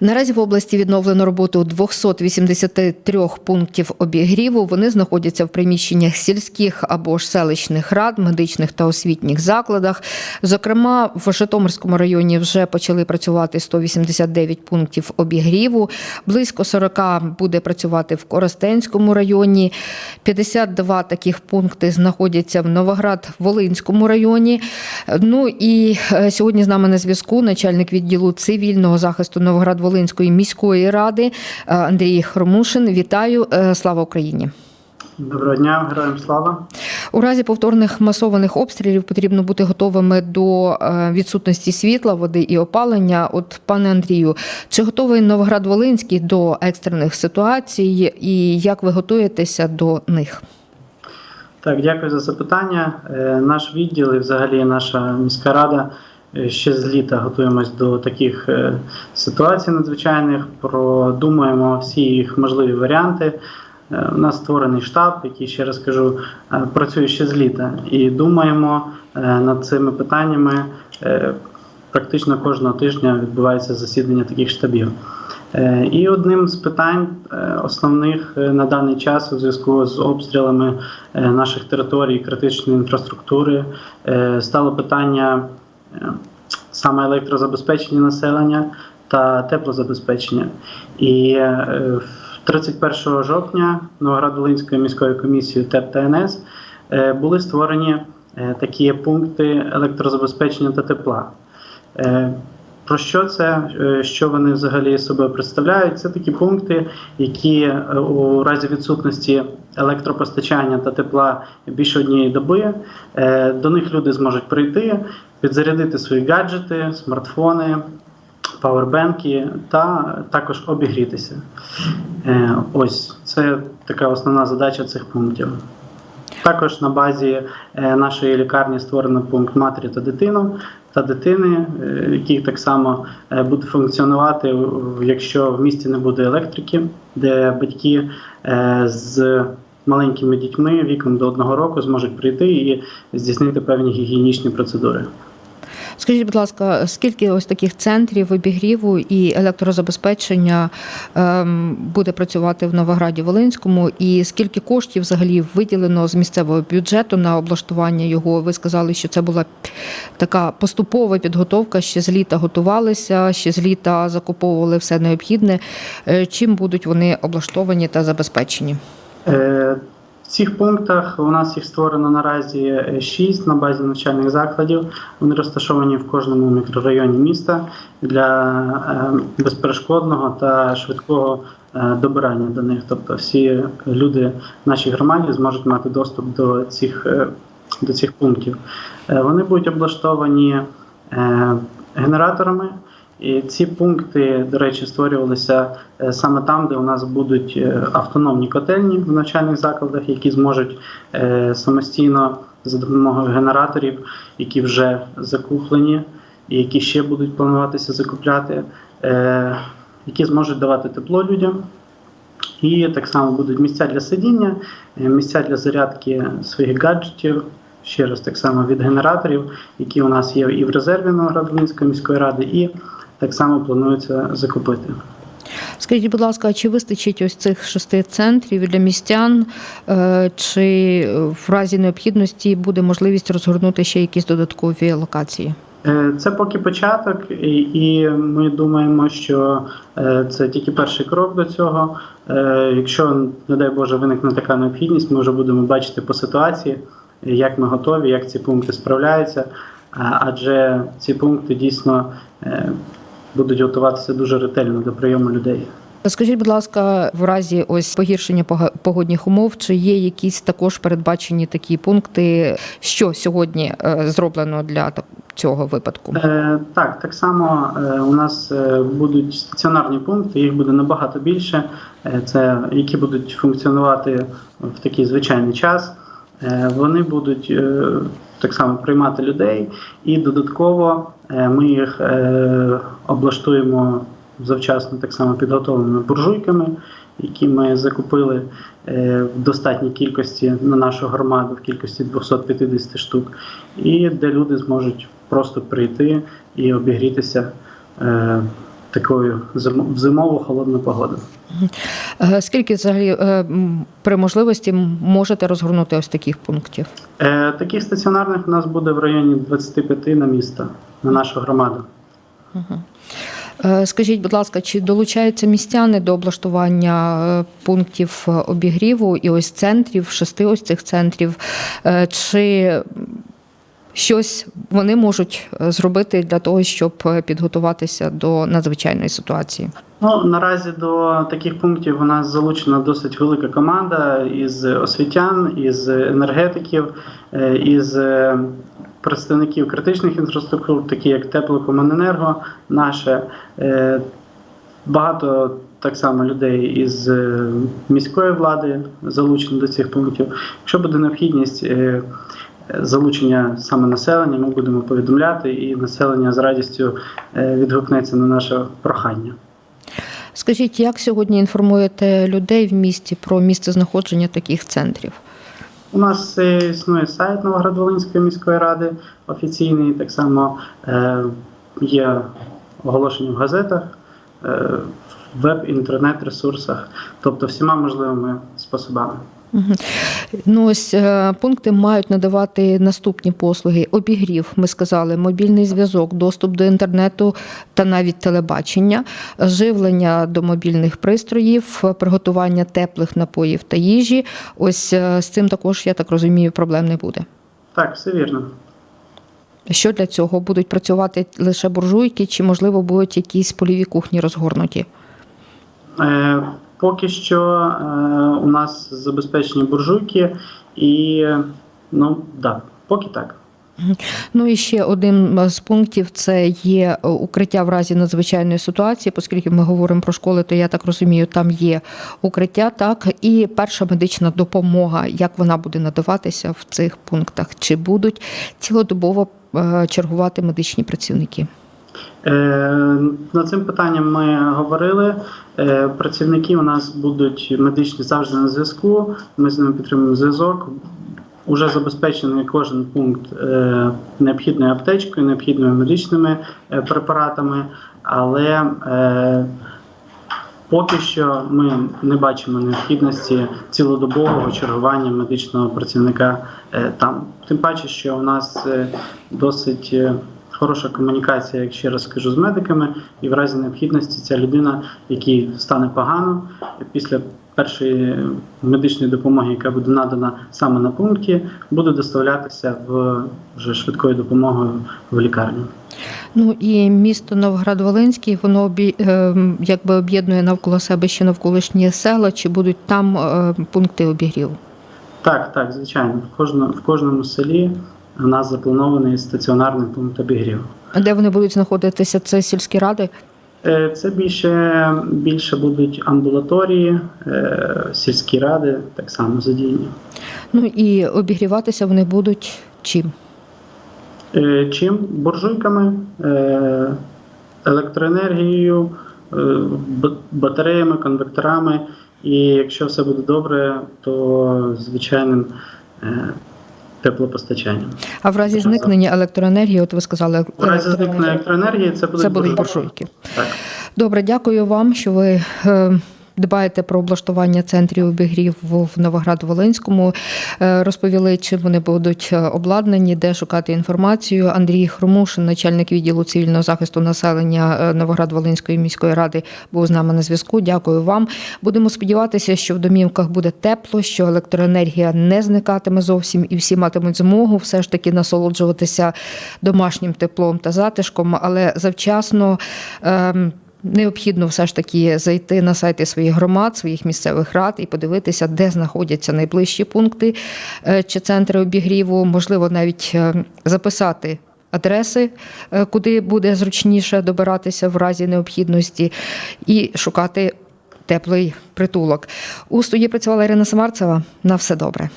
Наразі в області відновлено роботу 283 пунктів обігріву. Вони знаходяться в приміщеннях сільських або ж селищних рад, медичних та освітніх закладах. Зокрема, в Житомирському районі вже почали працювати 189 пунктів обігріву. Близько 40 буде працювати в Коростенському районі. 52 таких пункти знаходяться в Новоград-Волинському районі. Ну і е, сьогодні з нами на зв'язку начальник відділу цивільного захисту Новоград-Волинської міської ради е, Андрій Хромушин. Вітаю, Е, слава Україні! Доброго дня, героям слава. У разі повторних масованих обстрілів потрібно бути готовими до е, відсутності світла, води і опалення. От, пане Андрію, чи готовий Новоград-Волинський до екстрених ситуацій, і як ви готуєтеся до них? Так, дякую за запитання. Наш відділ і взагалі наша міська рада ще з літа готуємось до таких е, ситуацій надзвичайних. Продумуємо всі їх можливі варіанти. Е, У нас створений штаб, який ще раз кажу, е, працює ще з літа, і думаємо е, над цими питаннями. Е, Практично кожного тижня відбувається засідання таких штабів. Е, І одним з питань е, основних е, на даний час у зв'язку з обстрілами е, наших територій критичної інфраструктури е, стало питання е, саме електрозабезпечення населення та теплозабезпечення. І е, 31 жовтня Новоград-Волинською міською комісією ТЕП та НС е, були створені е, такі пункти електрозабезпечення та тепла. Про що це? Е, Що вони взагалі собою представляють? Це такі пункти, які е, у разі відсутності електропостачання та тепла більше однієї доби е, до них люди зможуть прийти, підзарядити свої гаджети, смартфони, павербенки та також обігрітися. Ось це така основна задача цих пунктів. Також на базі е, нашої лікарні створено пункт матері та дитину та дитини, е, який так само е, буде функціонувати, якщо в місті не буде електрики, де батьки з маленькими дітьми віком до одного року зможуть прийти і здійснити певні гігієнічні процедури. Скажіть, будь ласка, скільки ось таких центрів обігріву і електрозабезпечення ем, буде працювати в Новограді Волинському, і скільки коштів взагалі виділено з місцевого бюджету на облаштування його? Ви сказали, що це була така поступова підготовка. Ще з літа готувалися, ще з літа закуповували все необхідне. Е, Чим будуть вони облаштовані та забезпечені? Е, В цих пунктах у нас їх створено наразі 6 на базі навчальних закладів. Вони розташовані в кожному мікрорайоні міста для е, безперешкодного та швидкого е, добирання до них. Тобто всі люди в нашій громаді зможуть мати доступ до цих, е, до цих пунктів. Е, Вони будуть облаштовані е, генераторами. І ці пункти, до речі, створювалися е, саме там, де у нас будуть е, автономні котельні в навчальних закладах, які зможуть е, самостійно за допомогою генераторів, які вже закуплені, і які ще будуть плануватися закупляти, які зможуть давати тепло людям. І так само будуть місця для сидіння, місця для зарядки своїх гаджетів. Ще раз так само від генераторів, які у нас є і в резерві Новоград-Волинської міської ради, і так само планується закупити. Скажіть, будь ласка, чи вистачить ось цих шести центрів для містян, е, чи в разі необхідності буде можливість розгорнути ще якісь додаткові локації? Е, Це поки початок, і, ми думаємо, що е, це тільки перший крок до цього. Якщо, не дай Боже, виникне така необхідність, ми вже будемо бачити по ситуації, як ми готові, як ці пункти справляються. Адже ці пункти дійсно будуть готуватися дуже ретельно до прийому людей. Скажіть, будь ласка, в разі ось погіршення погодних умов, чи є якісь також передбачені такі пункти, що сьогодні е, зроблено для цього випадку? Е, так, так само е, у нас будуть стаціонарні пункти, їх буде набагато більше. Це які будуть функціонувати в такий звичайний час. Вони будуть так само приймати людей, і додатково е, ми їх е, облаштуємо завчасно так само підготовленими буржуйками, які ми закупили е, в достатній кількості на нашу громаду, в кількості 250 штук, і де люди зможуть просто прийти і обігрітися такою в зимову холодну погоду. Е, Скільки взагалі е, при можливості можете розгорнути ось таких пунктів? Е, таких стаціонарних у нас буде в районі 25 на місто, на нашу громаду. Скажіть, будь ласка, чи долучаються містяни до облаштування пунктів обігріву і ось центрів, шести ось цих центрів? Чи щось вони можуть е, зробити для того, щоб е, підготуватися до надзвичайної ситуації? Ну, наразі до таких пунктів у нас залучена досить велика команда із освітян, із енергетиків, е, із представників критичних інфраструктур, такі як Теплокомуненерго, наше. Багато так само людей із міської влади залучені до цих пунктів. Якщо буде необхідність залучення саме населення, ми будемо повідомляти, і населення з радістю е, відгукнеться на наше прохання. Скажіть, як сьогодні інформуєте людей в місті про місце знаходження таких центрів? У нас е, існує сайт Новоград-Волинської міської ради офіційний. Так само е, є оголошення в газетах, в веб-інтернет-ресурсах, тобто всіма можливими способами. Ну, ось е, пункти мають надавати наступні послуги: обігрів, ми сказали, мобільний зв'язок, доступ до інтернету та навіть телебачення, живлення до мобільних пристроїв, приготування теплих напоїв та їжі. Ось е, з цим також, я так розумію, проблем не буде. Так, все вірно. Що для цього будуть працювати лише буржуйки, чи можливо будуть якісь польові кухні розгорнуті? Е, поки що е, у нас забезпечені буржуйки, і ну да, поки так. Ну і ще один з пунктів це є е, укриття в разі надзвичайної ситуації, оскільки ми говоримо про школи, то я так розумію, там є укриття, так і перша медична допомога, як вона буде надаватися в цих пунктах, чи будуть цілодобово е, чергувати медичні працівники? Е, Над цим питанням ми говорили. Е, Працівники у нас будуть медичні завжди на зв'язку. Ми з ними підтримуємо зв'язок. Уже забезпечений кожен пункт е, необхідною аптечкою, необхідними медичними препаратами, але поки що ми не бачимо необхідності цілодобового чергування медичного працівника там. Тим паче, що у нас досить хороша комунікація, як ще раз скажу, з медиками, і в разі необхідності ця людина, якій стане погано після першої медичної допомоги, яка буде надана саме на пункті, буде доставлятися в вже швидкою допомогою в лікарню. Ну і місто Новград-Волинський, воно обі, е, якби об'єднує навколо себе ще навколишні села, чи будуть там е, пункти обігріву? Так, так, звичайно, в кожному в кожному селі у нас запланований стаціонарний пункт обігріву. А Де вони будуть знаходитися? Це сільські ради? Е, Це більше, більше будуть амбулаторії, е, сільські ради так само задіяні. Ну і обігріватися вони будуть чим? Е, Чим? Буржуйками, електроенергією, батареями, конвекторами. І якщо все буде добре, то звичайним е, теплопостачанням. А в разі зникнення електроенергії, от ви сказали, В разі зникнення електроенергії це будуть це будуть буржуйки. буржуйки. Так. Добре, дякую вам, що ви. Дбаєте про облаштування центрів обігрів в Новоград-Волинському. Е, Розповіли, чим вони будуть е, обладнані, де шукати інформацію. Андрій Хромушин, начальник відділу цивільного захисту населення е, Новоград-Волинської міської ради, був з нами на зв'язку. Дякую вам. Будемо сподіватися, що в домівках буде тепло, що електроенергія не зникатиме зовсім, і всі матимуть змогу все ж таки насолоджуватися домашнім теплом та затишком, але завчасно. ем, Необхідно все ж таки зайти на сайти своїх громад, своїх місцевих рад і подивитися, де знаходяться найближчі пункти е, чи центри обігріву, можливо, навіть е, записати адреси, е, куди буде зручніше добиратися в разі необхідності, і шукати теплий притулок. У студії працювала Ірина Самарцева. На все добре.